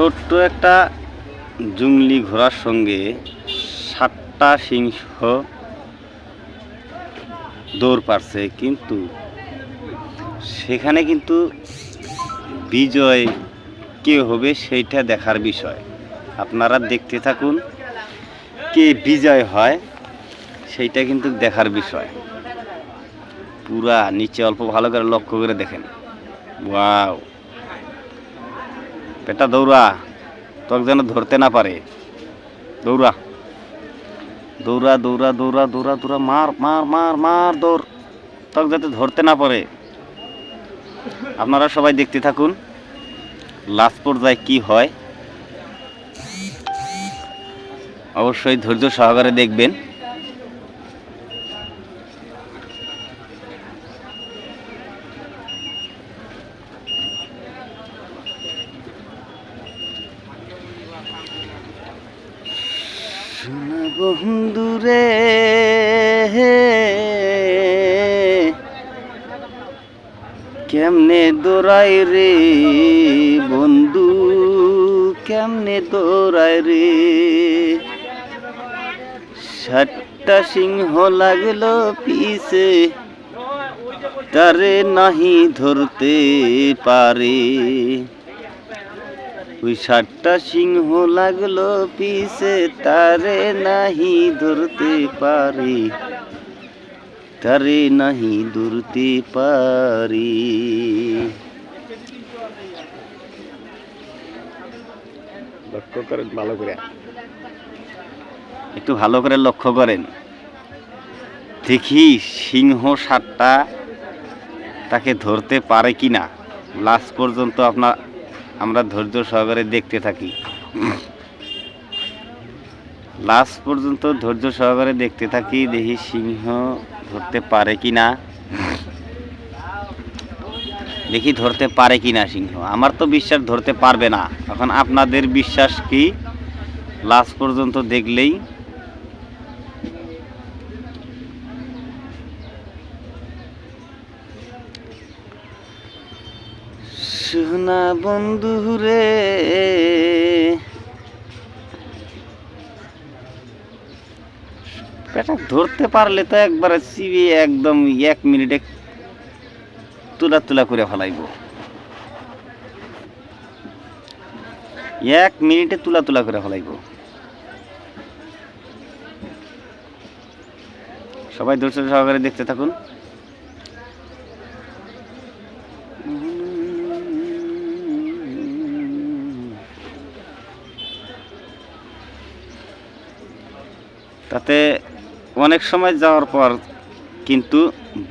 ছোট্ট একটা জুংলি ঘোড়ার সঙ্গে সাতটা সিংহ দৌড় পারছে, কিন্তু সেখানে কিন্তু বিজয় কে হবে সেইটা দেখার বিষয়। আপনারা দেখতে থাকুন কে বিজয় হয় সেইটা কিন্তু দেখার বিষয়। পুরা নিচে অল্প ভালো করে লক্ষ্য করে দেখেন। ওয়াও! পেটা দৌড়া, তোকে যেন ধরতে না পারে। দৌড়া। দৌড়া দৌড়া দৌড়া দৌড়া দৌড়া, মার মার মার মার, দৌড়। তোকে যাতে ধরতে না পারে। আপনারা সবাই দেখতে থাকুন, লাস্ট পর্যায়ে কি হয়। অবশ্যই ধৈর্য সহকারে দেখবেন। বন্ধুরে কেমনে দৌড়াই রে বন্ধু? কেমনে দৌড়াই রে? সাতটা সিংহ লাগল পিছে। তারে নাহি ধরতে পারে। ওই সাতটা সিংহ লাগল পিছে তারে নাহি ধরতে পারি। তারে নাহি ধরতে পারি। লক্ষ্য করেন ভালো করে। একটু ভালো করে লক্ষ্য করেন। দেখি সিংহ সাতটা তাকে ধরতে পারে কি না লাস্ট পর্যন্ত আপনার আমরা ধৈর্য সহকারে দেখতে থাকি। লাস্ট পর্যন্ত ধৈর্য সহকারে দেখতে থাকি দেখি সিংহ ধরতে পারে কি না। দেখি ধরতে পারে কি না সিংহ। আমার তো বিশ্বাস ধরতে পারবে না। এখন আপনাদের বিশ্বাস কি? লাস্ট পর্যন্ত দেখলেই সোনা বন্ধু রে। পেটা ধরতে পারলে তো একবারে চিবি একদম এক মিনিটে তুলা তুলা করে ফেলাইব। এক মিনিটে তুলা তুলা করে ফেলাইব। সবাই ধৈর্য সহকারে দেখতে থাকুন। তাতে অনেক সময় যাওয়ার পর কিন্তু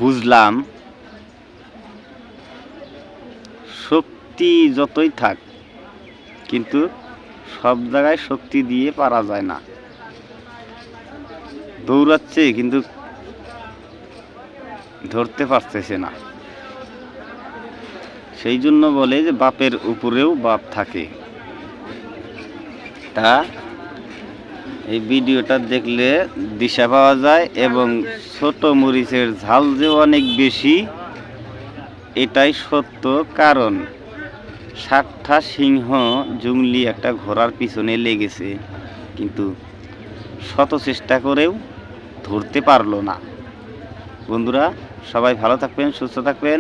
বুঝলাম, শক্তি যতই থাক, কিন্তু সব জায়গায় শক্তি দিয়ে পারা যায় না। দৌড়াচ্ছে কিন্তু ধরতে পারতেছে না। সেই জন্য বলে যে বাপের উপরেও বাপ থাকে। তা এই ভিডিওটা দেখলে দিশা পাওয়া যায় এবং ছোট মরিচের ঝাল যে অনেক বেশি, এটাই সত্য কারণ। ষাটটা সিংহ জুংলি একটা ঘোড়ার পিছনে লেগেছে, কিন্তু শত চেষ্টা করেও ধরতে পারল না। বন্ধুরা, সবাই ভালো থাকবেন, সুস্থ থাকবেন।